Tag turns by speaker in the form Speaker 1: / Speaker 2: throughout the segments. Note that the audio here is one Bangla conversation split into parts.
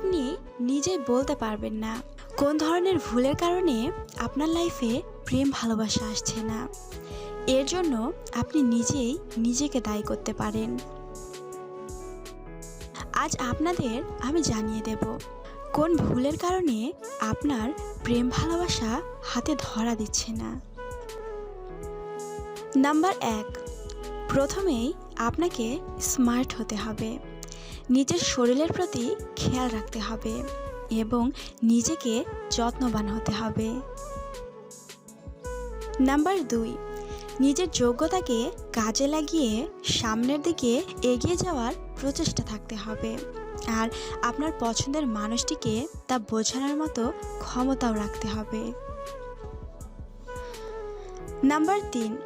Speaker 1: আপনি নিজেই বলতে পারবেন না। কোন ধরনের ভুলের কারণে আপনার লাইফে প্রেম ভালোবাসা আসছে না? এর জন্য আপনি নিজেই নিজেকে দায়ী করতে পারেন। আজ আপনাদের আমি জানিয়ে দেব, কোন ভুলের কারণে আপনার প্রেম ভালোবাসা হাতে ধরা দিচ্ছে না। নাম্বার এক, প্রথমেই আপনাকে স্মার্ট হতে হবে। নিজের শরীরের প্রতি খেয়াল রাখতে হবে এবং নিজেকে যত্নবান হতে হবে। নাম্বার দুই, নিজের যোগ্যতাকে কাজে লাগিয়ে সামনের দিকে এগিয়ে যাওয়ার প্রচেষ্টা থাকতে হবে। আর আপনার পছন্দের মানুষটিকে তা বোঝানোর মতো ক্ষমতাও রাখতে হবে। নাম্বার তিন,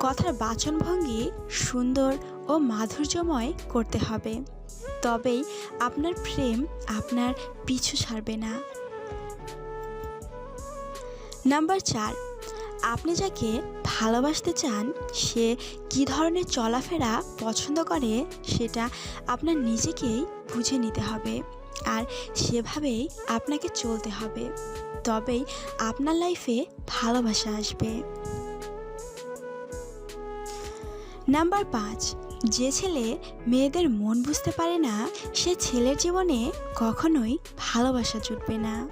Speaker 1: কথার বাচনভঙ্গি সুন্দর ও মাধুর্যময় করতে হবে। তবেই আপনার প্রেম আপনার পিছু ছাড়বে না। নাম্বার চার, আপনি যাকে ভালোবাসতে চান, সে কী ধরনের চলাফেরা পছন্দ করে সেটা আপনার নিজেকেই বুঝে নিতে হবে আর সেভাবেই আপনাকে চলতে হবে। তবেই আপনার লাইফে ভালোবাসা আসবে। নাম্বার পাঁচ যে ছেলে মেয়েদের মন বুঝতে পারে না, সে ছেলের জীবনে কখনোই ভালোবাসা জুটবে না।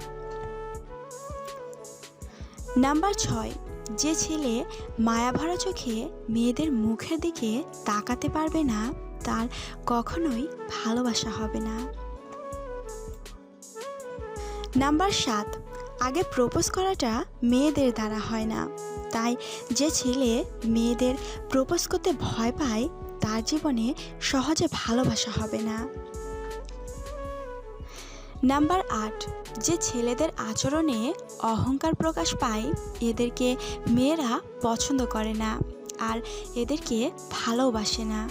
Speaker 1: নাম্বার ছয়, যে ছেলে মায়াভরা চোখে মেয়েদের মুখের দিকে তাকাতে পারবে না, তার কখনোই ভালোবাসা হবে না। নাম্বার সাত, আগে প্রপোজ করাটা মেয়েদের দ্বারা হয় না। তাই যে ছেলে মেয়েদের প্রপোজ করতে ভয় পায় তার জীবনে সহজে ভালোবাসা হবে না। নাম্বার আট, যে ছেলেদের আচরণে অহংকার প্রকাশ পায়, এদেরকে মেয়েরা পছন্দ করে না আর এদেরকে ভালোবাসে না।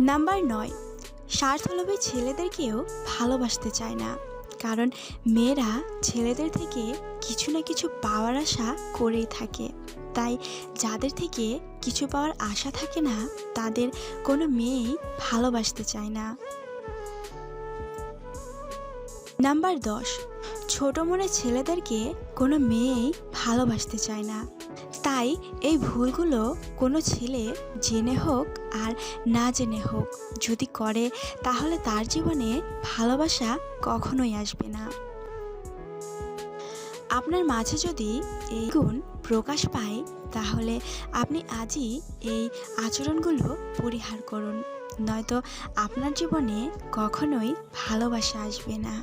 Speaker 1: নাম্বার নয়, স্বার্থলোভী ছেলেদেরকেও ভালোবাসতে চায় না। কারণ মেয়েরা ছেলেদের থেকে কিছু না কিছু পাওয়ার আশা করেই থাকে। তাই যাদের থেকে কিছু পাওয়ার আশা থাকে না, তাদের কোনো মেয়েই ভালোবাসতে চায় না। নাম্বার দশ, ছোট মনের ছেলেদেরকে কোনো মেয়েই ভালোবাসতে চায় না। তাই এই ভুলগুলো কোনো ছেলে জেনে হোক আর না জেনে হোক, যদি করে তাহলে তার জীবনে ভালোবাসা কখনোই আসবে না। আপনার মাঝে যদি এই গুণ প্রকাশ পায়, তাহলে আপনি আজই এই আচরণগুলো পরিহার করুন। নয়তো আপনার জীবনে কখনোই ভালোবাসা আসবে না।